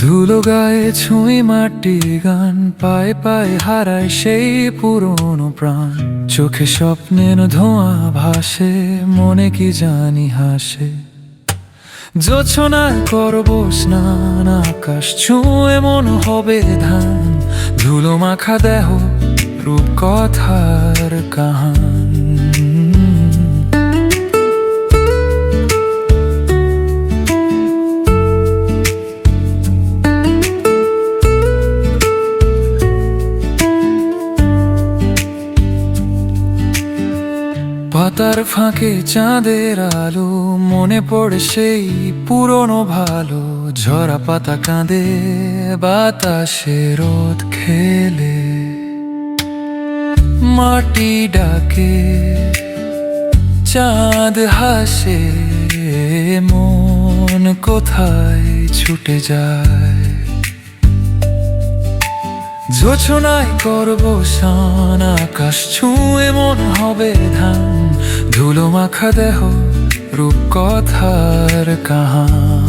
ধুলো গায়ে ছুঁই মাটি গান, পায়ে পায়ে হারায় সেই পুরনো প্রাণ। চোখে স্বপ্নের ধোঁয়া ভাসে, মনে কি জানি হাসে। জোছনায় করব স্নান, আকাশ ছুঁয়ে মন হবে ধান। ধুলো মাখা দেহ রূপ কথার কাহান। পাতার ফাঁকে চাঁদের আলো, মনে পড়ে সেই পুরনো ভালো। ঝরা পাতা কাঁদে, বাতাসে রোদ খেলে। মাটি ডাকে, চাঁদ হাসে, মন কোথায় ছুটে যায়? করব শান, আকাশ ছুঁয়ে মন হবে ধান। ধুলো মাখা দেহ রূপ কথার কাহান।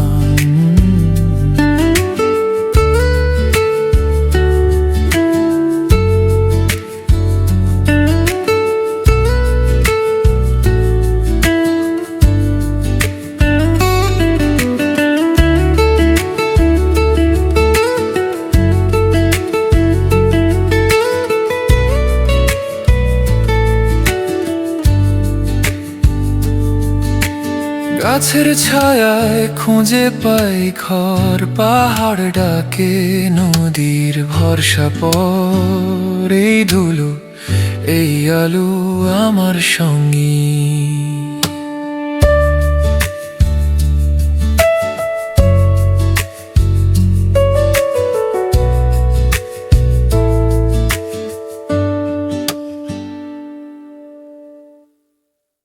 গাছের ছায়ায় খুঁজে পাই ঘর, পাহাড় ডাকে, নদীর ভরসা পর। ধুলো, এই আলু আমার সঙ্গী।